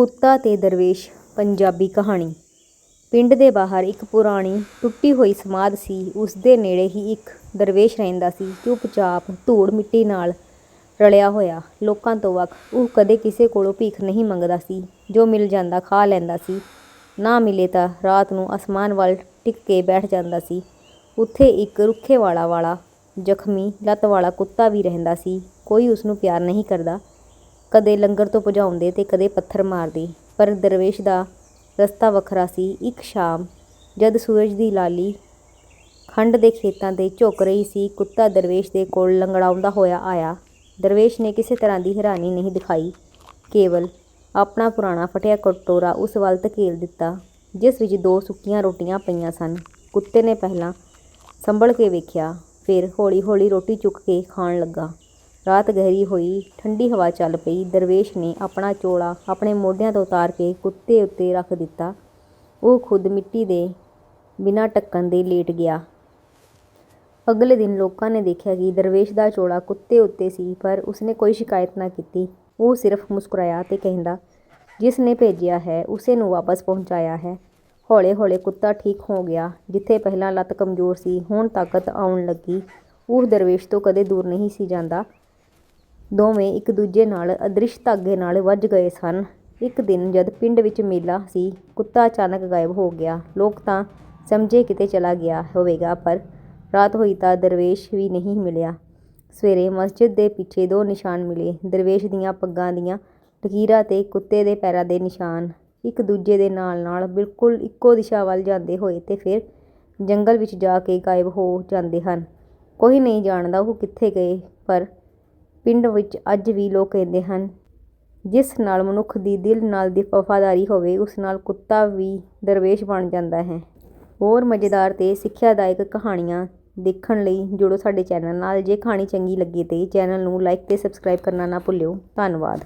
ਕੁੱਤਾ ਤੇ ਦਰਵੇਸ਼, ਪੰਜਾਬੀ ਕਹਾਣੀ। ਪਿੰਡ ਦੇ ਬਾਹਰ ਇੱਕ ਪੁਰਾਣੀ ਟੁੱਟੀ ਹੋਈ ਸਮਾਧ ਸੀ। ਉਸ ਦੇ ਨੇੜੇ ਹੀ ਇੱਕ ਦਰਵੇਸ਼ ਰਹਿੰਦਾ ਸੀ। ਚੁੱਪਚਾਪ ਧੂੜ ਮਿੱਟੀ ਨਾਲ ਰਲਿਆ ਹੋਇਆ। ਲੋਕਾਂ ਤੋਂ ਵੱਖ, ਉਹ ਕਦੇ ਕਿਸੇ ਕੋਲੋਂ ਭੀਖ ਨਹੀਂ ਮੰਗਦਾ ਸੀ। ਜੋ ਮਿਲ ਜਾਂਦਾ ਖਾ ਲੈਂਦਾ ਸੀ। ਨਾ ਮਿਲੇ ਤਾਂ ਰਾਤ ਨੂੰ ਅਸਮਾਨ ਵੱਲ ਟਿਕ ਕੇ ਬੈਠ ਜਾਂਦਾ ਸੀ। ਉੱਥੇ ਇੱਕ ਰੁੱਖੇ ਵਾਲਾ ਵਾਲਾ, ਜ਼ਖਮੀ ਲੱਤ ਵਾਲਾ ਕੁੱਤਾ ਵੀ ਰਹਿੰਦਾ ਸੀ। ਕੋਈ ਉਸ ਨੂੰ ਪਿਆਰ ਨਹੀਂ ਕਰਦਾ। ਕਦੇ ਲੰਗਰ ਤੋਂ ਭਜਾਉਂਦੇ ਤੇ ਕਦੇ ਪੱਥਰ ਮਾਰਦੇ, ਪਰ ਦਰਵੇਸ਼ ਦਾ ਰਸਤਾ ਵੱਖਰਾ ਸੀ। ਇੱਕ ਸ਼ਾਮ ਜਦ ਸੂਰਜ ਦੀ ਲਾਲੀ ਖੰਡ ਦੇ ਖੇਤਾਂ ਤੇ ਝੁਕ ਰਹੀ ਸੀ, ਕੁੱਤਾ ਦਰਵੇਸ਼ ਦੇ ਕੋਲ ਲੰਗੜਾਉਂਦਾ ਹੋਇਆ ਆਇਆ। ਦਰਵੇਸ਼ ਨੇ ਕਿਸੇ ਤਰ੍ਹਾਂ ਦੀ ਹੈਰਾਨੀ ਨਹੀਂ ਦਿਖਾਈ। ਕੇਵਲ ਆਪਣਾ ਪੁਰਾਣਾ ਫਟਿਆ ਕਟੋਰਾ ਉਸ ਵੱਲ ਧਕੇਲ ਦਿੱਤਾ, ਜਿਸ ਵਿੱਚ ਦੋ ਸੁੱਕੀਆਂ ਰੋਟੀਆਂ ਪਈਆਂ ਸਨ। ਕੁੱਤੇ ਨੇ ਪਹਿਲਾਂ ਸੰਭਲ ਕੇ ਵੇਖਿਆ, ਫਿਰ ਹੌਲੀ-ਹੌਲੀ ਰੋਟੀ ਚੁੱਕ ਕੇ ਖਾਣ ਲੱਗਾ। ਰਾਤ ਗਹਿਰੀ ਹੋਈ, ਠੰਡੀ ਹਵਾ ਚੱਲ ਪਈ। ਦਰਵੇਸ਼ ਨੇ ਆਪਣਾ ਚੋਲਾ ਆਪਣੇ ਮੋਢਿਆਂ ਤੋਂ ਉਤਾਰ ਕੇ ਕੁੱਤੇ ਉੱਤੇ ਰੱਖ ਦਿੱਤਾ। ਉਹ ਖੁਦ ਮਿੱਟੀ ਦੇ ਬਿਨਾਂ ਢੱਕਣ ਦੇ ਲੇਟ ਗਿਆ। ਅਗਲੇ ਦਿਨ ਲੋਕਾਂ ਨੇ ਦੇਖਿਆ ਕਿ ਦਰਵੇਸ਼ ਦਾ ਚੋਲਾ ਕੁੱਤੇ ਉੱਤੇ ਸੀ, ਪਰ ਉਸਨੇ ਕੋਈ ਸ਼ਿਕਾਇਤ ਨਾ ਕੀਤੀ। ਉਹ ਸਿਰਫ ਮੁਸਕਰਾਇਆ ਤੇ ਕਹਿੰਦਾ, ਜਿਸ ਨੇ ਭੇਜਿਆ ਹੈ, ਉਸੇ ਨੂੰ ਵਾਪਸ ਪਹੁੰਚਾਇਆ ਹੈ। ਹੌਲੇ-ਹੌਲੇ ਕੁੱਤਾ ਠੀਕ ਹੋ ਗਿਆ, ਜਿੱਥੇ ਪਹਿਲਾਂ ਲੱਤ ਕਮਜ਼ੋਰ ਸੀ, ਹੁਣ ਤਾਕਤ ਆਉਣ ਲੱਗੀ। ਉਹ ਦਰਵੇਸ਼ ਤੋਂ ਕਦੇ ਦੂਰ ਨਹੀਂ ਸੀ ਜਾਂਦਾ। ਦੋਵੇਂ ਇੱਕ ਦੂਜੇ ਨਾਲ ਅਦ੍ਰਿਸ਼ ਧਾਗੇ ਨਾਲ ਵੱਜ ਗਏ ਸਨ। ਇੱਕ ਦਿਨ ਜਦ ਪਿੰਡ ਵਿੱਚ ਮੇਲਾ ਸੀ, ਕੁੱਤਾ ਅਚਾਨਕ ਗਾਇਬ ਹੋ ਗਿਆ। ਲੋਕ ਤਾਂ ਸਮਝੇ ਕਿਤੇ ਚਲਾ ਗਿਆ ਹੋਵੇਗਾ, ਪਰ ਰਾਤ ਹੋਈ ਤਾਂ ਦਰਵੇਸ਼ ਵੀ ਨਹੀਂ ਮਿਲਿਆ। ਸਵੇਰੇ ਮਸਜਿਦ ਦੇ ਪਿੱਛੇ ਦੋ ਨਿਸ਼ਾਨ ਮਿਲੇ। ਦਰਵੇਸ਼ ਦੀਆਂ ਪੱਗਾਂ ਦੀਆਂ ਲਕੀਰਾਂ ਤੇ ਕੁੱਤੇ ਦੇ ਪੈਰਾਂ ਦੇ ਨਿਸ਼ਾਨ। ਇੱਕ ਦੂਜੇ ਦੇ ਨਾਲ ਨਾਲ ਬਿਲਕੁਲ ਇੱਕੋ ਦਿਸ਼ਾ ਵੱਲ ਜਾਂਦੇ ਹੋਏ ਤੇ ਫਿਰ ਜੰਗਲ ਵਿੱਚ ਜਾ ਕੇ ਗਾਇਬ ਹੋ ਜਾਂਦੇ ਹਨ। ਕੋਈ ਨਹੀਂ ਜਾਣਦਾ ਉਹ ਕਿੱਥੇ ਗਏ, ਪਰ ਪਿੰਡ ਵਿੱਚ ਅੱਜ ਵੀ ਲੋਕ ਕਹਿੰਦੇ ਹਨ। ਜਿਸ ਨਾਲ ਮਨੁੱਖ ਦੀ ਦਿਲ ਨਾਲ ਦੀ ਵਫਾਦਾਰੀ ਹੋਵੇ, ਉਸ ਨਾਲ ਕੁੱਤਾ ਵੀ ਦਰਵੇਸ਼ ਬਣ ਜਾਂਦਾ ਹੈ। ਹੋਰ ਮਜ਼ੇਦਾਰ ਅਤੇ ਸਿੱਖਿਆਦਾਇਕ ਕਹਾਣੀਆਂ ਦੇਖਣ ਲਈ ਜੁੜੋ ਸਾਡੇ ਚੈਨਲ ਨਾਲ। ਜੇ ਕਹਾਣੀ ਚੰਗੀ ਲੱਗੀ ਤਾਂ ਚੈਨਲ ਨੂੰ ਲਾਈਕ ਅਤੇ ਸਬਸਕ੍ਰਾਈਬ ਕਰਨਾ ਨਾ ਭੁੱਲਿਓ। ਧੰਨਵਾਦ।